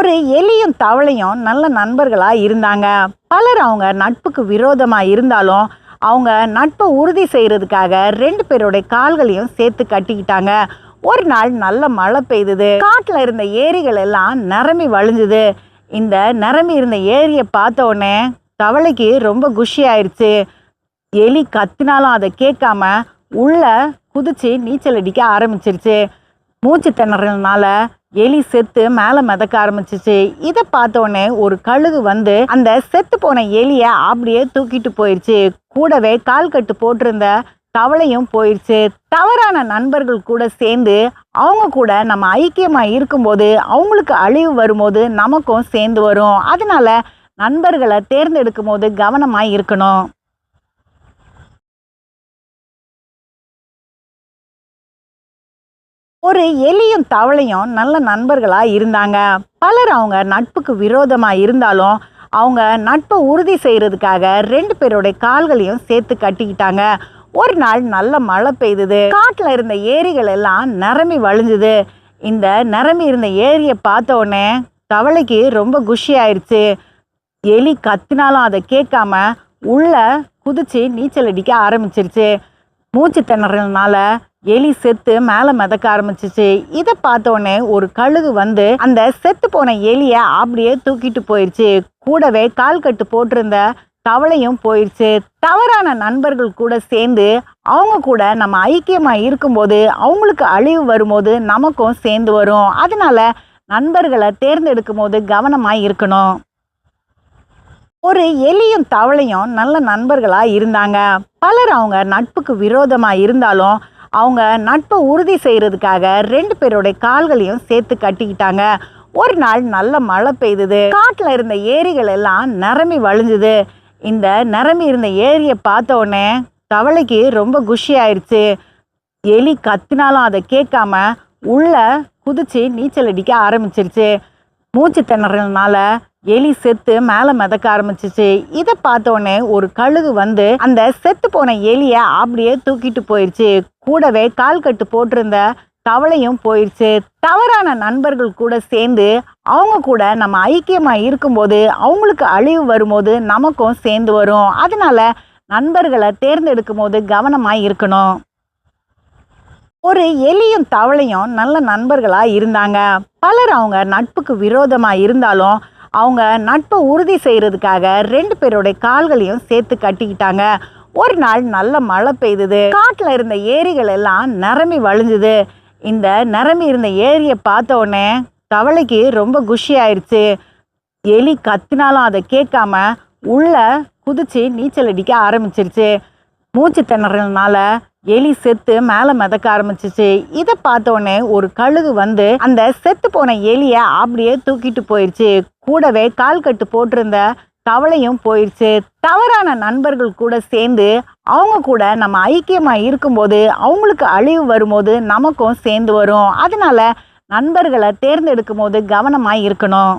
ஒரு எலியும் தவளையும் நல்ல நண்பர்களாக இருந்தாங்க. பலர் அவங்க நட்புக்கு விரோதமாக இருந்தாலும் அவங்க நட்பை உறுதி செய்கிறதுக்காக ரெண்டு பேருடைய கால்களையும் சேர்த்து கட்டிக்கிட்டாங்க. ஒரு நாள் நல்ல மழை பெய்தது. காட்டில் இருந்த ஏரிகள் எல்லாம் நிரம்பி வழிஞ்சுது. இந்த நிரம்பி இருந்த ஏரியை பார்த்த உடனே தவளைக்கு ரொம்ப குஷி ஆயிடுச்சு எலி கத்தினாலும் அதை கேட்காம உள்ள குதிச்சு நீச்சல் அடிக்க ஆரம்பிச்சிருச்சு. மூச்சு திணறதுனால எலி செத்து மேலே மிதக்க ஆரம்பிச்சிச்சு. இதை பார்த்தோன்னே ஒரு கழுகு வந்து அந்த செத்து போன எலியை அப்படியே தூக்கிட்டு போயிடுச்சு கூடவே கால் கட்டு போட்டிருந்த தவளையும் போயிடுச்சு தவறான நண்பர்கள் கூட சேர்ந்து அவங்க கூட நம்ம ஐக்கியமா இருக்கும்போது அவங்களுக்கு அழிவு வரும்போது நமக்கும் சேர்ந்து வரும். அதனால நண்பர்களை தேர்ந்தெடுக்கும் போது கவனமாக இருக்கணும். ஒரு எலியும் தவளையும் நல்ல நண்பர்களாக இருந்தாங்க. பலர் அவங்க நட்புக்கு விரோதமாக இருந்தாலும் அவங்க நட்பை உறுதி செய்கிறதுக்காக ரெண்டு பேருடைய கால்களையும் சேர்த்து கட்டிக்கிட்டாங்க. ஒரு நாள் நல்ல மழை பெய்தது. காட்டில் இருந்த ஏரிகள் எல்லாம் நிரம்பி வழிஞ்சுது. இந்த நிரம்பி இருந்த ஏரியை பார்த்த உடனே தவளைக்கு ரொம்ப குஷி ஆயிடுச்சு எலி கத்தினாலும் அதை கேட்காம உள்ள குதிச்சு நீச்சல் அடிக்க ஆரம்பிச்சிருச்சு. மூச்சு திணறதுனால எலி செத்து மேலே மிதக்க ஆரம்பிச்சிச்சு. இதை பார்த்த உடனே ஒரு கழுகு வந்து அந்த செத்து போன எலியை அப்படியே தூக்கிட்டு போயிடுச்சு கூடவே கால் கட்டு போட்டிருந்த தவளையும் போயிடுச்சு தவறான நண்பர்கள் கூட சேர்ந்து அவங்க கூட நம்ம ஐக்கியமாக இருக்கும்போது அவங்களுக்கு அழிவு வரும்போது நமக்கும் சேர்ந்து வரும். அதனால நண்பர்களை தேர்ந்தெடுக்கும் போது கவனமாக இருக்கணும். ஒரு எலியும் தவளையும் நல்ல நண்பர்களாக இருந்தாங்க. பலர் அவங்க நட்புக்கு விரோதமாக இருந்தாலும் அவங்க நட்பை உறுதி செய்கிறதுக்காக ரெண்டு பேருடைய கால்களையும் சேர்த்து கட்டிக்கிட்டாங்க. ஒரு நாள் நல்ல மழை பெய்தது. காட்டில் இருந்த ஏரிகள் எல்லாம் நிரம்பி வழிஞ்சுது. இந்த நிரம்பி இருந்த ஏரியை பார்த்த உடனே தவளைக்கு ரொம்ப குஷி ஆயிடுச்சு எலி கத்தினாலும் அதை கேட்காம உள்ள குதிச்சு நீச்சல் அடிக்க ஆரம்பிச்சிருச்சு. மூச்சு திணறதுனால எலி செத்து மேலே மிதக்க ஆரம்பிச்சிச்சு. இதை பார்த்தோன்னே ஒரு கழுகு வந்து அந்த செத்து போன எலியை அப்படியே தூக்கிட்டு போயிடுச்சு கூடவே கால் கட்டு போட்டிருந்த தவளையும் போயிடுச்சு தவறான நண்பர்கள் கூட சேர்ந்து அவங்க கூட நம்ம ஐக்கியமாக இருக்கும்போது அவங்களுக்கு அழிவு வரும்போது நமக்கும் சேர்ந்து வரும். அதனால நண்பர்களை தேர்ந்தெடுக்கும் போது கவனமாக இருக்கணும். ஒரு எலியும் தவளையும் நல்ல நண்பர்களாக இருந்தாங்க. பலர் அவங்க நட்புக்கு விரோதமாக இருந்தாலும் அவங்க நட்பை உறுதி செய்கிறதுக்காக ரெண்டு பேருடைய கால்களையும் சேர்த்து கட்டிக்கிட்டாங்க. ஒரு நாள் நல்ல மழை பெய்தது. காட்டில் இருந்த ஏரிகள் எல்லாம் நிரம்பி வழிஞ்சுது. இந்த நிரம்பி இருந்த ஏரியை பார்த்த உடனே தவளைக்கு ரொம்ப குஷி ஆயிடுச்சு எலி கத்தினாலும் அதை கேட்காம உள்ள குதிச்சு நீச்சல் அடிக்க ஆரம்பிச்சிருச்சு. மூச்சு திணறதுனால எலி செத்து மேலே மிதக்க ஆரம்பிச்சிச்சு. இதை பார்த்த உடனே ஒரு கழுகு வந்து அந்த செத்து போன எலியை அப்படியே தூக்கிட்டு போயிடுச்சு கூடவே கால் கட்டு போட்டிருந்த தவளையும் போயிடுச்சு தவறான நண்பர்கள் கூட சேர்ந்து அவங்க கூட நம்ம ஐக்கியமா இருக்கும்போது அவங்களுக்கு அழிவு வரும்போது நமக்கும் சேர்ந்து வரும். அதனால நண்பர்களை தேர்ந்தெடுக்கும் போது கவனமா இருக்கணும்.